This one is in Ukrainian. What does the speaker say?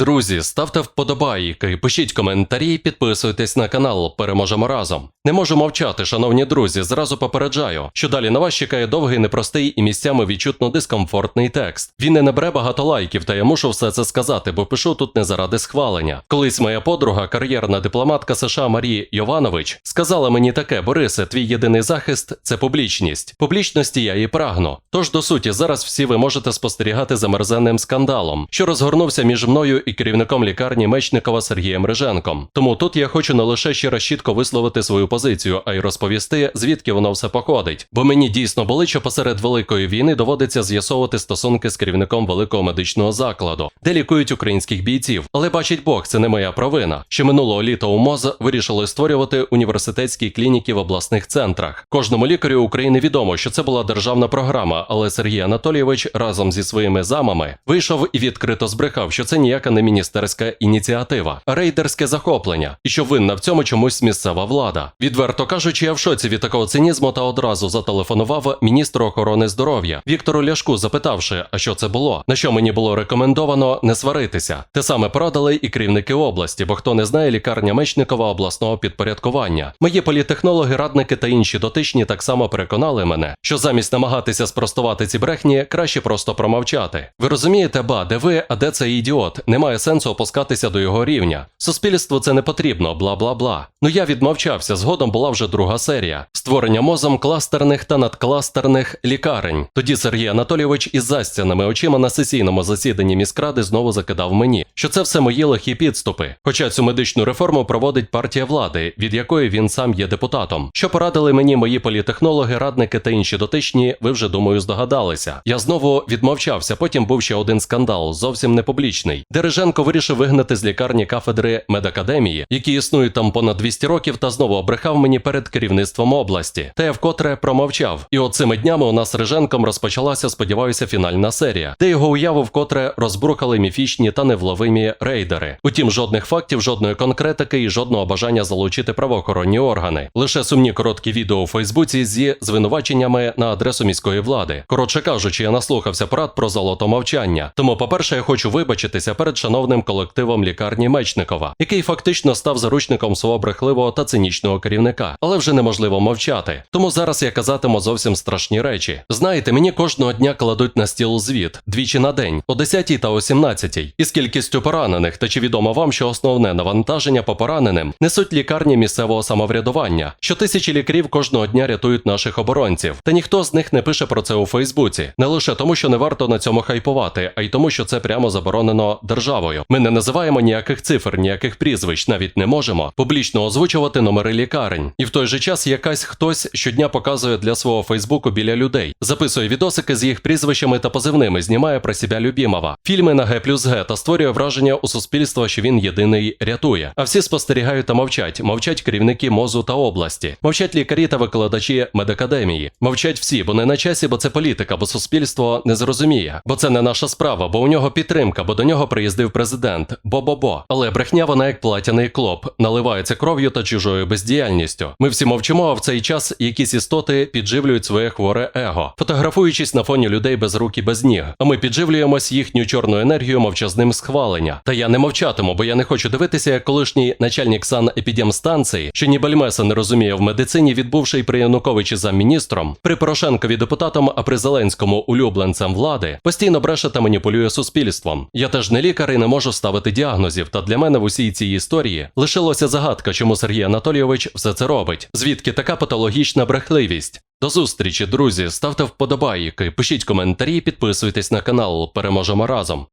Друзі, ставте вподобайки, пишіть коментарі, підписуйтесь на канал. Переможемо разом. Не можу мовчати, шановні друзі. Зразу попереджаю, що далі на вас чекає довгий, непростий і місцями відчутно дискомфортний текст. Він не набере багато лайків, та я мушу все це сказати, бо пишу тут не заради схвалення. Колись моя подруга, кар'єрна дипломатка США Марії Йованович, сказала мені таке: Борисе, твій єдиний захист це публічність. Публічності я і прагну. Тож до суті, зараз всі ви можете спостерігати за мерзенним скандалом, що розгорнувся між мною і керівником лікарні Мечникова Сергієм Риженком. Тому тут я хочу не лише ще раз чітко висловити свою позицію, а й розповісти, звідки воно все походить. Бо мені дійсно болить, що посеред великої війни доводиться з'ясовувати стосунки з керівником великого медичного закладу, де лікують українських бійців. Але бачить Бог, це не моя провина. Що минулого літа у МОЗ вирішили створювати університетські клініки в обласних центрах. Кожному лікарю України відомо, що це була державна програма, але Сергій Анатолійович разом зі своїми замами вийшов і відкрито збрехав, що це ніяка не міністерська ініціатива, рейдерське захоплення, і що винна в цьому чомусь місцева влада. Відверто кажучи, я в шоці від такого цинізму та одразу зателефонував міністру охорони здоров'я Віктору Ляшку, запитавши, а що це було, на що мені було рекомендовано не сваритися. Те саме порадили і керівники області, бо хто не знає, лікарня Мечникова обласного підпорядкування. Мої політехнологи, радники та інші дотичні так само переконали мене, що замість намагатися спростувати ці брехні, краще просто промовчати. Ви розумієте, ба, де ви, а де цей ідіот? Немає сенсу опускатися до його рівня. Суспільству це не потрібно, бла бла бла. Ну я відмовчався. Згодом була вже друга серія створення мозом кластерних та надкластерних лікарень. Тоді Сергій Анатолійович із застяними очима на сесійному засіданні міськради знову закидав мені, що це все мої лихі підступи. Хоча цю медичну реформу проводить партія влади, від якої він сам є депутатом. Що порадили мені мої політехнологи, радники та інші дотичні, ви вже думаю здогадалися. Я знову відмовчався. Потім був ще один скандал, зовсім не публічний. Дереженко вирішив вигнати з лікарні кафедри медакадемії, які існують там понад 200 років, та знову обрехав мені перед керівництвом області. Та я вкотре промовчав. І от цими днями у нас з Риженком розпочалася, сподіваюся, фінальна серія, де його уяву вкотре розбрухали міфічні та невловимі рейдери. Утім, жодних фактів, жодної конкретики і жодного бажання залучити правоохоронні органи. Лише сумні короткі відео у Фейсбуці зі звинуваченнями на адресу міської влади. Коротше кажучи, я наслухався порад про золото мовчання. Тому, по-перше, я хочу вибачитися перед шановним колективом лікарні Мечникова, який фактично став заручником свого брехливого та цинічного керівника, але вже неможливо мовчати. Тому зараз я казатиму зовсім страшні речі. Знаєте, мені кожного дня кладуть на стіл звіт двічі на день, о 10 та о 17, із кількістю поранених. Та чи відомо вам, що основне навантаження по пораненим несуть лікарні місцевого самоврядування, що тисячі лікарів кожного дня рятують наших оборонців, та ніхто з них не пише про це у Фейсбуці, не лише тому, що не варто на цьому хайпувати, а й тому, що це прямо заборонено державою. Ми не називаємо ніяких цифр, ніяких прізвищ, навіть не можемо публічно озвучувати номери лікарень. І в той же час якась хтось щодня показує для свого Фейсбуку біля людей, записує відосики з їх прізвищами та позивними, знімає про себе любімого, фільми на Г плюс Г та створює враження у суспільства, що він єдиний рятує. А всі спостерігають та мовчать. Мовчать керівники мозу та області, мовчать лікарі та викладачі медакадемії. Мовчать всі, бо не на часі, бо це політика, бо суспільство не зрозуміє, бо це не наша справа, бо у нього підтримка, бо до нього приїздив президент. Бо-бо-бо. Але брехня вона як платяний клоп, наливається кров'ю та чужою бездіяльністю. Ми всі мовчимо, а в цей час якісь істоти підживлюють своє хворе его, фотографуючись на фоні людей без рук і без ніг. А ми підживлюємось їхню чорну енергію мовчазним схвалення. Та я не мовчатиму, бо я не хочу дивитися, як колишній начальник санепідемстанції, що ні бальмеса не розуміє в медицині, відбувши при Януковичі замміністром, при Порошенкові депутатом, а при Зеленському улюбленцем влади, постійно бреше та маніпулює суспільством. Я теж не лікар і не можу ставити діагнозів. Та для мене в усій цій історії лишилося загадка, чому Сергій Анатолійович все це робить. Звідки така патологічна брехливість? До зустрічі, друзі. Ставте вподобайки, пишіть коментарі, підписуйтесь на канал. Переможемо разом.